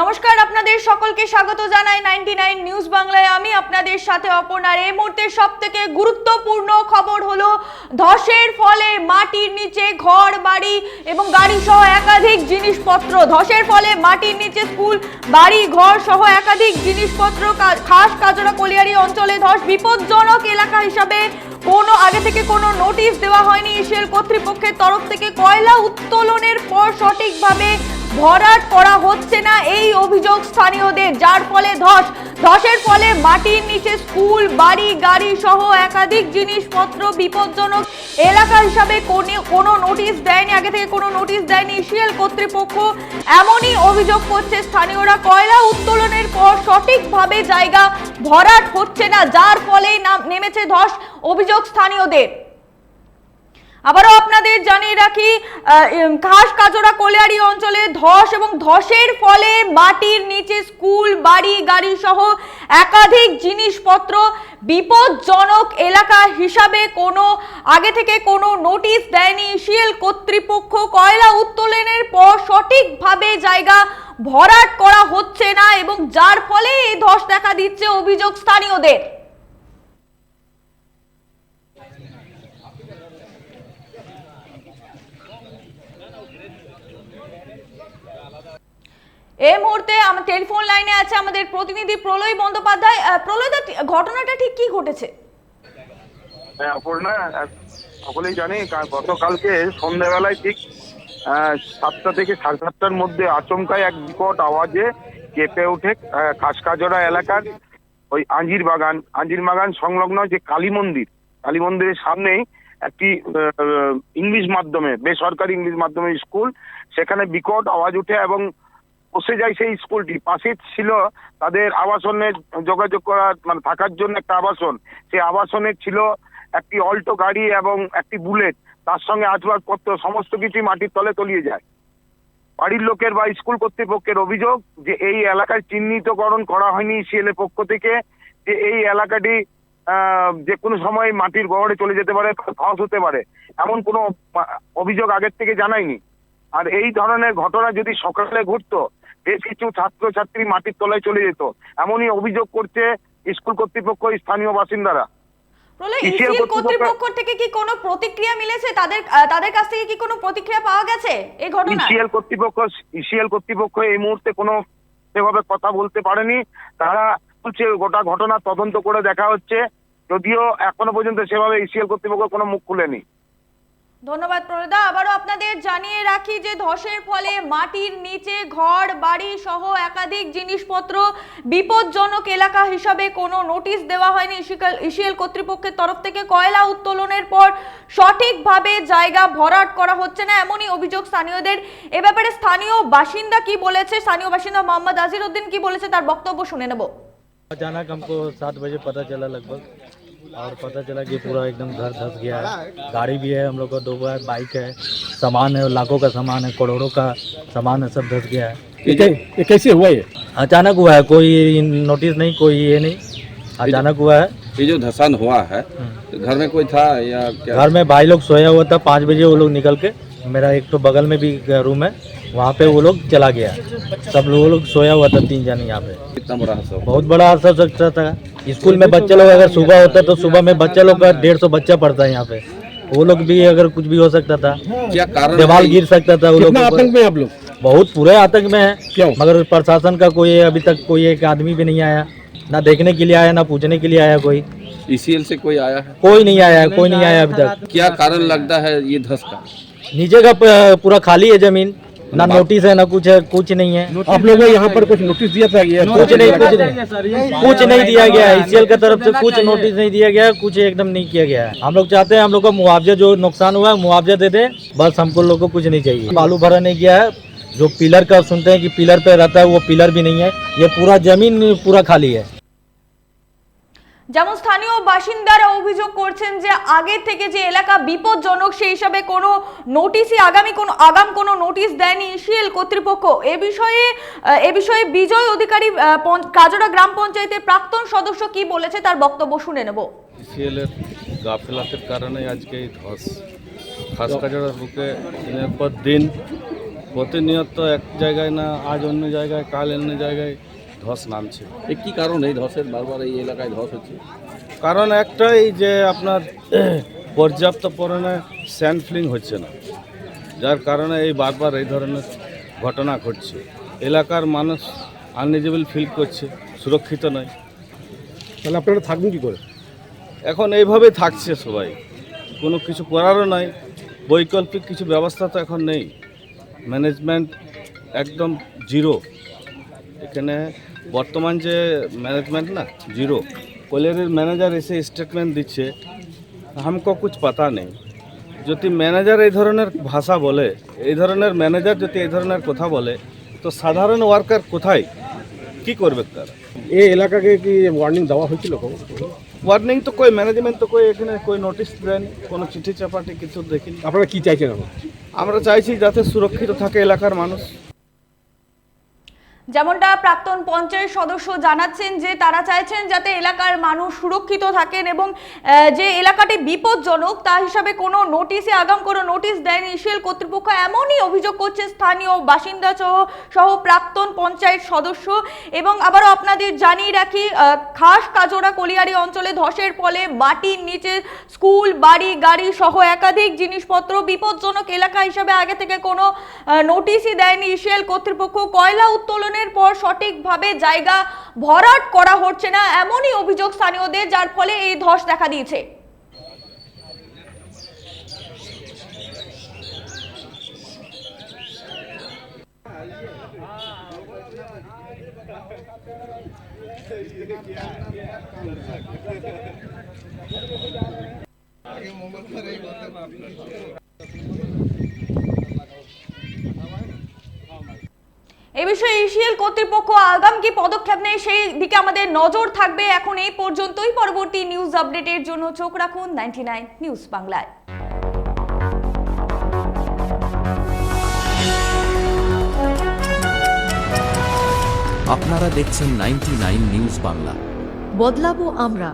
নমস্কার, আপনাদের সকলকে স্বাগত জানাই নাইনটি নাইন নিউজ বাংলায়। আমি আপনাদের সাথে অপর্ণার এই মুহূর্তে সব থেকে গুরুত্বপূর্ণ খবর হলো ধসের ফলে মাটির নিচে ঘর, বাড়ি এবং গাড়ি সহ একাধিক জিনিসপত্র। ধসের ফলে মাটির নিচে স্কুল, বাড়ি, ঘর সহ একাধিক জিনিসপত্র খাস কাজরা কলিয়ারি অঞ্চলে ধস। বিপজ্জনক এলাকা হিসাবে কোনো, আগে থেকে কোনো নোটিশ দেওয়া হয়নি। এশিয়াল কর্তৃপক্ষের তরফ থেকে কয়লা উত্তোলনের পর সঠিকভাবে ভরাট করা হচ্ছে না এই অভিযোগ স্থানীয়দের, যার ফলে ধস। ধসের ফলে মাটির নিচে স্কুল, বাড়ি, গাড়ি সহ একাধিক জিনিসপত্র বিপজ্জনক। এলাকা হিসাবে কোনো- নোটিশ দেয়নি, আগে থেকে কোনো নোটিশ দেয়নি ইসিএল কর্তৃপক্ষ। এমনই অভিযোগ করছে স্থানীয়রা। কয়লা উত্তোলনের পর সঠিকভাবে জায়গা ভরাট হচ্ছে না, যার ফলে নাম- নেমেছে ধস, অভিযোগ স্থানীয়দের। আবারও আপনাদের জানিয়ে রাখি ঘাস কাজরা কলিয়ারি অঞ্চলে ধস এবং ধসের ফলে মাটির নিচে স্কুল, বাড়ি, গাড়ি সহ একাধিক জিনিসপত্র বিপজ্জনক এলাকা হিসাবে কোনো, আগে থেকে কোনো নোটিশ দেয়নি সিএল কর্তৃপক্ষ। কয়লা উত্তোলনের পর সঠিকভাবে জায়গা ভরাট করা হচ্ছে না এবং যার ফলে এই ধস দেখা দিচ্ছে অভিযোগ স্থানীয়দের। এই মুহূর্তে আমার টেলিফোন লাইনে আছে আমাদের প্রতিনিধি প্রলয় বন্দ্যোপাধ্যায়। আহ, প্রলয় ঘটনাটা ঠিক কি ঘটেছে? হ্যাঁ অপর্ণা সকলেই জানে গতকালকে সন্ধ্যাবেলায় ঠিক সাতটা থেকে সাড়ে সাতটার মধ্যে আচমকায় এক বিকট আওয়াজে কেঁপে ওঠে খাসকাজরা এলাকার ওই আঞ্জির বাগান। আঞ্জির বাগান সংলগ্ন যে কালী মন্দির কালী মন্দিরের সামনেই একটি ইংলিশ মাধ্যমে বেসরকারি ইংলিশ মাধ্যমে স্কুল সেখানে বিকট আওয়াজ উঠে এবং বসে যায় সেই স্কুলটি। পাশে ছিল তাদের আবাসনের যোগাযোগ করার মানে থাকার জন্য একটা আবাসন। সেই আবাসনে ছিল একটি অল্টো গাড়ি এবং একটি বুলেট। তার সঙ্গে আসবাবপত্র, সমস্ত কিছুই মাটির তলে তলিয়ে যায়। বাড়ির লোকের বা স্কুল কর্তৃপক্ষের অভিযোগ যে এই এলাকার চিহ্নিতকরণ করা হয়নি সিএল এর পক্ষ থেকে, যে এই এলাকাটি যে কোনো সময় মাটির গহরে চলে যেতে পারে ধস হতে পারে। এমন কোনো অভিযোগ আগের থেকে জানায়নি। আর এই ধরনের ঘটনা যদি সকালে ঘটতো বেশ কিছু ছাত্রছাত্রী মাটির তলায় চলে যেত। এমনই অভিযোগ করছে স্কুল কর্তৃপক্ষ স্থানীয় বাসিন্দারা। প্রলয় ECL ইসিএল কর্তৃপক্ষ- কর্তৃপক্ষ থেকে কি কোনো প্রতিক্রিয়া মিলেছে? তাদের তাদের কাছ থেকে কি কোনো প্রতিক্রিয়া পাওয়া গেছে এই ইসিএল কর্তৃপক্ষ ইসিএল কর্তৃপক্ষ এই মুহূর্তে কোনো সেভাবে কথা বলতে পারেনি। তারা বলছে গোটা ঘটনা তদন্ত করে দেখা হচ্ছে। যদিও এখনও পর্যন্ত সেভাবে ইসিএল কর্তৃপক্ষ কোনো মুখ খুলেনি। ধন্যবাদ প্রণেদা আবারও আপনাদের জানিয়ে রাখি যে ধসের ফলে মাটির নিচে ঘর বাড়ি সহ একাধিক জিনিসপত্র বিপজ্জনক এলাকা হিসাবে কোনো নোটিশ দেওয়া হয়নি ইসিএল কর্তৃপক্ষের তরফ থেকে কয়লা উত্তোলনের পর সঠিকভাবে জায়গা ভরাট করা হচ্ছে না এমনই অভিযোগ স্থানীয়দের এ ব্যাপারে স্থানীয় বাসিন্দা কি বলেছে স্থানীয় বাসিন্দা মোহাম্মদ আজির উদ্দিন কি বলেছে তার বক্তব্য শুনে নেব अचानक हमको सात बजे पता चला लगभग और पता चला कि पूरा एकदम घर धस गया है। गाड़ी भी है हम लोग का दो बार बाइक है। सामान है लाखों का सामान है करोड़ों का सामान है सब धस गया है। ये ये कैसे हुआ ये? अचानक हुआ है कोई नोटिस नहीं कोई ये नहीं। अचानक हुआ है। ये जो धसान हुआ है तो घर में कोई था या क्या? घर में भाई लोग सोया हुआ था पाँच बजे वो लोग निकल के मेरा एक तो बगल में भी रूम है वहाँ पे वो लोग चला गया। सब लोग वो लोग सोया हुआ था तीन जन यहाँ पे। कितना बड़ा हादसा बहुत बड़ा हादसा हो सकता था। स्कूल में बच्चे लोग अगर सुबह होता तो सुबह में बच्चा लोग का डेढ़ सौ बच्चा पढ़ता है यहाँ पे। वो लोग भी अगर कुछ भी हो सकता था क्या कारण दीवार गिर सकता था वो लोग। आतंक में आप लोग? बहुत पूरे आतंक में है क्यों? मगर प्रशासन का कोई अभी तक कोई एक आदमी भी नहीं आया। ना देखने के लिए आया ना पूछने के लिए आया कोई। ईसीएल से कोई आया है? कोई नहीं आया है कोई नहीं आया अभी तक। क्या कारण लगता है ये धस का? नीचे का पूरा खाली है ज़मीन। ना नोटिस है ना कुछ है कुछ नहीं है। आप लोगों को यहाँ पर कुछ नोटिस दिया था ये कुछ नहीं कुछ नहीं। कुछ नहीं दिया गया। है ICL की तरफ़ से कुछ नोटिस नहीं दिया गया है कुछ एकदम नहीं किया गया। है हम लोग चाहते हैं हम लोग का मुआवजा जो नुकसान हुआ है मुआवजा दे दे। बस हमको लोग को कुछ नहीं चाहिए। बालू भरा नहीं गया है। जो पिलर का सुनते हैं कि पिलर पे रहता है वो पिलर भी नहीं है। ये पूरा ज़मीन पूरा खाली है। যেমন স্থানীয় বাসিন্দারা অভিযোগ করছেন যে আগে থেকে যে এলাকা বিপজ্জনক, সেই হিসাবে কোনো নোটিশই আগামী কোনো, আগাম কোনো নোটিশ দেয়নি ইসিএল কর্তৃপক্ষ। এ বিষয়ে এ বিষয়ে বিজয় অধিকারী কাজরা গ্রাম পঞ্চায়েতের প্রাক্তন সদস্য কি বলেছে তার বক্তব্য শুনে নেব। সিএলের গাফিলাতের কারণে আজকে এই ধস খাস কাজড়া বুকে দিনের পর দিন প্রতিনিয়ত এক জায়গায় না, আজ অন্য জায়গায়, কাল অন্য জায়গায় ধস নামছে। এ কি কারণ এই ধসের? বারবার এই এলাকায় ধস হচ্ছে? কারণ একটাই যে আপনার পর্যাপ্ত পরিমাণে স্যান্ড ফিলিং হচ্ছে না। যার কারণে এই বারবার এই ধরনের ঘটনা ঘটছে। এলাকার মানুষ আনএলিজিবল ফিল করছে সুরক্ষিত নয়। তাহলে আপনারা থাকবেন কী করে? এখন এইভাবেই থাকছে সবাই। কোনো কিছু করারও নাই। বৈকল্পিক কিছু ব্যবস্থা তো এখন নেই। ম্যানেজমেন্ট একদম জিরো এখানে বর্তমান যে ম্যানেজমেন্ট না জিরো কলেরের ম্যানেজার এসে স্টেটমেন্ট দিচ্ছে হামকো কুছ পাতা নেই। যদি ম্যানেজার এই ধরনের ভাষা বলে এই ধরনের ম্যানেজার যদি এই ধরনের কথা বলে তো সাধারণ ওয়ার্কার কোথায়? কি করবে তারা? এই এলাকাকে কি ওয়ার্নিং দেওয়া হয়েছিল? ওয়ার্নিং তো কই ম্যানেজমেন্ট তো কই এখানে কই নোটিশ দেয়নি কোনো চিঠি চাপাটি কিছু দেখিনি। আপনারা কি চাইছেন আমরা চাইছি যাতে সুরক্ষিত থাকে এলাকার মানুষ। যেমনটা প্রাক্তন পঞ্চায়েত সদস্য জানাচ্ছেন যে তারা চাইছেন যাতে এলাকার মানুষ সুরক্ষিত থাকেন এবং যে এলাকাটি বিপজ্জনক, তা হিসাবে কোনো নোটিশে আগাম, কোনো নোটিশ দেয়নি ইসিএল কর্তৃপক্ষ। এমনই অভিযোগ করছে স্থানীয় বাসিন্দা সহ সহ প্রাক্তন পঞ্চায়েত সদস্য। এবং আবারও আপনাদের জানিয়ে রাখি খাস কাজোড়া কলিয়ারি অঞ্চলে ধসের ফলে মাটির নিচে স্কুল, বাড়ি, গাড়ি সহ একাধিক জিনিসপত্র বিপজ্জনক এলাকা হিসাবে আগে থেকে কোনো নোটিশই দেয়নি ইসিএল কর্তৃপক্ষ। কয়লা উত্তোলনের পর সঠিকভাবে জায়গা ভরাট করা হচ্ছে না, এমনই অভিযোগ স্থানীয়দের, যার ফলে এই ধস দেখা দিয়েছে। বিষয়ে ইসিএল কর্তৃপক্ষ আগাম কি পদক্ষেপ নেয় সেই দিকে আমাদের নজর থাকবে এখন এই পর্যন্তই। পরবর্তী নিউজ আপডেটের জন্য চোখ রাখুন নাইনটি নাইন নিউজ বাংলায়। আপনারা দেখছেন নাইনটি নিউজ বাংলা। বদলাবো আমরা।